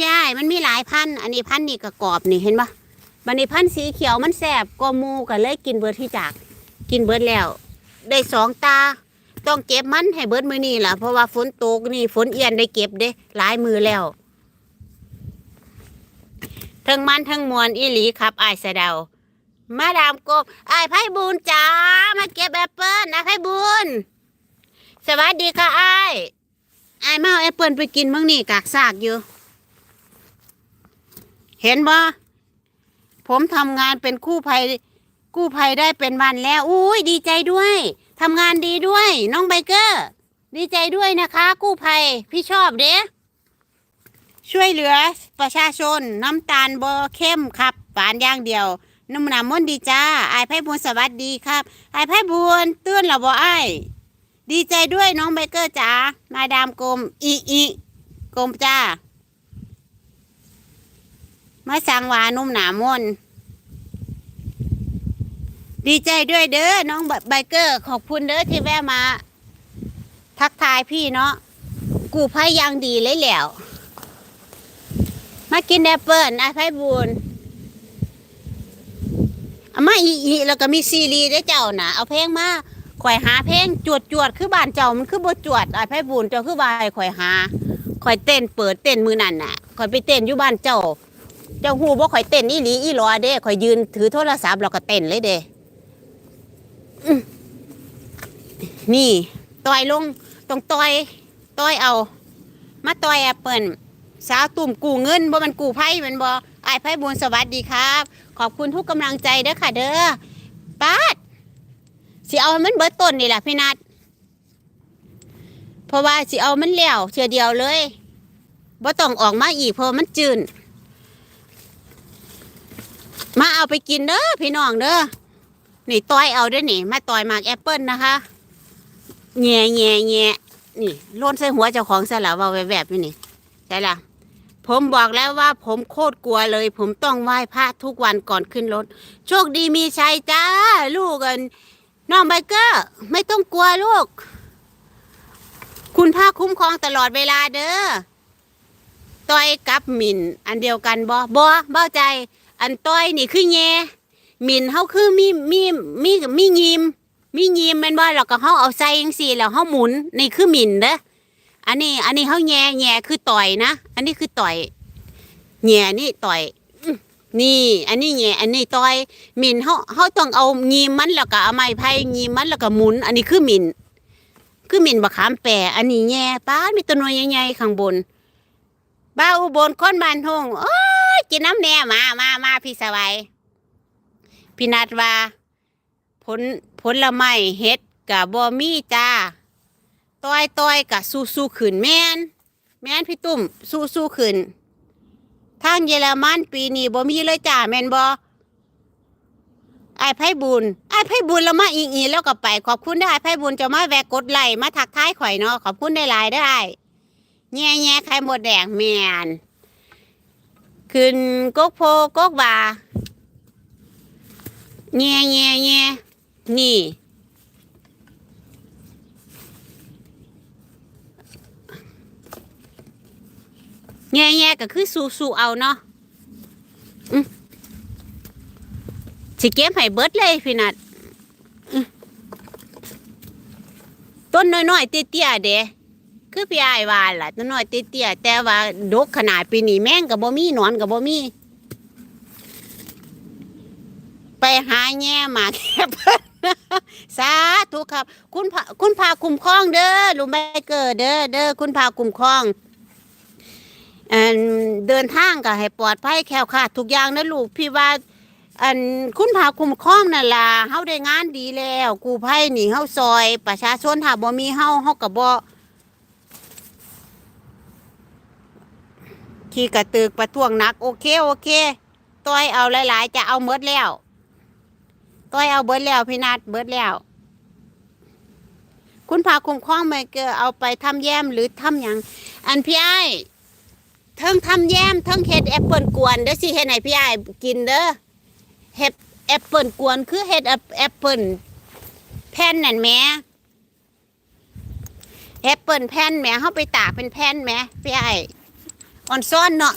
พี่ไอ้ายมันมีหลายพันอันนี้พันนี่ก็กรอบนี่เห็นปะบันนี้พันสีเขียวมันแสบก็มูก็เลยกินเบิร์ดที่จาก กินเบิร์ดแล้ว ได้สองตา ต้องเก็บมันให้เบิร์ดมือนี่ล่ะเพราะว่าฝนตกนี่ฝนเอียนได้เก็บเด้หลายมือแล้วทั้งมันทั้งมวลอีหลีครับไอ้สะเดามาดามกบไอ้ไพ่บุญจ้ามาเก็บแอปเปิ้ลนะไพ่บุญสวัสดีค่ะไอ้ไอ้มาเอาแอปเปิ้ลไปกินมั่งนี่กากซากอยู่ เห็นบ่ผมทำงานเป็นกู้ภัยกู้ภัยได้เป็นวันแล้วอุ้ยดีใจด้วยทำงานดีด้วย น้องไบเกอร์ ดีใจด้วยนะคะ กู้ภัยพี่ชอบเด้ช่วยเหลือประชาชนน้ำตาลบอเข้มครับหวานอย่างเดียวน้ำหนามนดีจ้าไอ้ายไพ่บุญสวัสดีครับไอ้ายไพ่บุญตื่นแล้วบ่ไอ้ดีใจด้วยน้องไบเกอร์จ๋ามาดามกลมอีอีกลมจ้า มาสังวานนุ่มหนามนดีใจด้วยเด้อน้องไบเกอร์ ขอบคุณเด้อที่แวะมา ทักทายพี่เนาะกูพายยังดีเลยแหล้ว มากินแอปเปิลไอ้ไพ่บุญเอามาอีอีแล้วก็มีซีรีส์ได้เจ้าน่ะเอาเพลงมาข่อยหาเพลงจวดจวดคือบ้านเจ้ามันคือบจวดไอ้ไพ่บุญเจ้าคือวาให้ข่อยหาข่อยเต้นเปิดเต้นมือนั่นน่ะข่อยไปเต้นอยู่บ้านเจ้า เจ้าหูบ่ข่อยเต้นอีหลีอีหลอเด้ข่อยยืนถือโทรศัพท์แล้วก็เต้นเลยเด้นี่ต่อยลงต้องต่อยต่อยเอา มาต่อยแอปเปิลสาวตุ่มกูเงินบ่มันกูไพ่มันบ่ไอ้ไพ่บุญสวัสดีครับ ขอบคุณทุกกำลังใจเด้อค่ะ เด้อป้าดสิเอามันเบิดต้นนี่แหละพี่นัดเพราะว่าสิเอามันแล้วเทียเดียวเลยบ่ต้องออกมาอีกเพราะมันจืน มา เอาไปกินเด้อพี่น้องเด้อนี่ต้อยเอาเด้อนี่ มาต้อยหมากแอปเปิลนะคะแง่แง่แง่นี่ล่นใส่หัวเจ้าของซะแล้วว่าแวบๆอยู่นี่ใช่ละผมบอกแล้วว่าผมโคตรกลัวเลย ผมต้องไหว้พระทุกวันก่อนขึ้นรถ โชคดีมีชัยจ้า ลูกกันน้องไบเกอร์ไม่ต้องกลัวลูก คุณพระคุ้มครองตลอดเวลาเด้อต้อยกับหมินอันเดียวกันบ่บ่เบ้าใจ อันต้อยนี่คือแง่หมินเฮาคือมีมีมีมียิมมียิมแม่นบ่แล้วก็เฮาเอาใส่จังซี่แล้วเฮาหมุนนี่คือหมินเด้ออันนี้ อันนี้เฮาแง่แง่คือต่อยนะ อันนี้คือต่อยแง่นี่ต่อยนี่ อันนี้แง่อันนี้ต่อยหมินเฮาเฮาต้องเอายิมมันแล้วก็เอาไม้ไผ่ยิมมันแล้วก็หมุน อันนี้คือหมินคือหมินบะขามแปรอันนี้แง่ป้ามีตัวน่วยใหญ่ๆข้างบนบ้าอุบลคนบ้านทงโอ้ กินน้ำแน่มามามาพี่สวัยพี่นัดว่าผลผลไม้เฮ็ดกับบอมี่จ้าต้อยต้อยกับสู้สู้ขืนแมนแมนพี่ตุ้มสู้สู้ขืนทางเยอรมันปีนี้บ่มีเลยจ้าแมนบอไอ้ไพ่บุญไอ้ไพ่บุญแล้วมาอีกอีแล้วก็ไป ขอบคุณได้ไอ้ไพ่บุญจะมาแวะกดไลค์มาทักทายข่อยเนาะขอบคุณได้หลายได้แง่แง่ไข่หมดแดงแมน ขึ้นกกโพกกบาแง่แง่แง่นี่แง่แง่ก็คือสู้สู้เอาเนาะ คือพี่อายว่าล่ะตัวน้อยเตี้ยๆแต่ว่าดกขนาดปีนี้แม่งกับบ่มีหนอนกับบ่มี ไปหาแง่มาแคบสาธุครับ คุณพาคุณพาคุ้มครองเด้อลุงไบเกอร์เด้อเด้อคุณพาคุ้มครองอันเดินทางก็ให้ปลอดภัยแคล้วคลาดทุกอย่างนะลูกพี่ว่า อันคุณพาคุ้มครองนั่นล่ะเฮาได้งานดีแล้ว กูภัยนี่เฮาซอย ประชาชนถ้าบ่มีเฮาเฮาก็บ่ ขี่กระตึกประท้วงหนัก โอเคโอเคต้อยเอาหลาย ๆ จะเอาเมดแล้วต้อยเอาเบิดแล้วพี่นัดเบิดแล้ว คุณพาคุ้มครองไมเกอเอาไปทำแยมหรือทำหยังอันพี่ไอ้ายเทิงทำแยมเทิงเฮ็ดแอปเปิลกวนเด้อสิเฮ็ดให้พี่ไอ้กินเด้อเฮ็ดแอปเปิลกวนคือเฮ็ดแอปเปิลแผ่นนั่นแม่แอปเปิลแผ่นแม่เฮาไปตากเป็นแผ่นแม่พี่ไอ้ อ่อนซ้อนเนาะ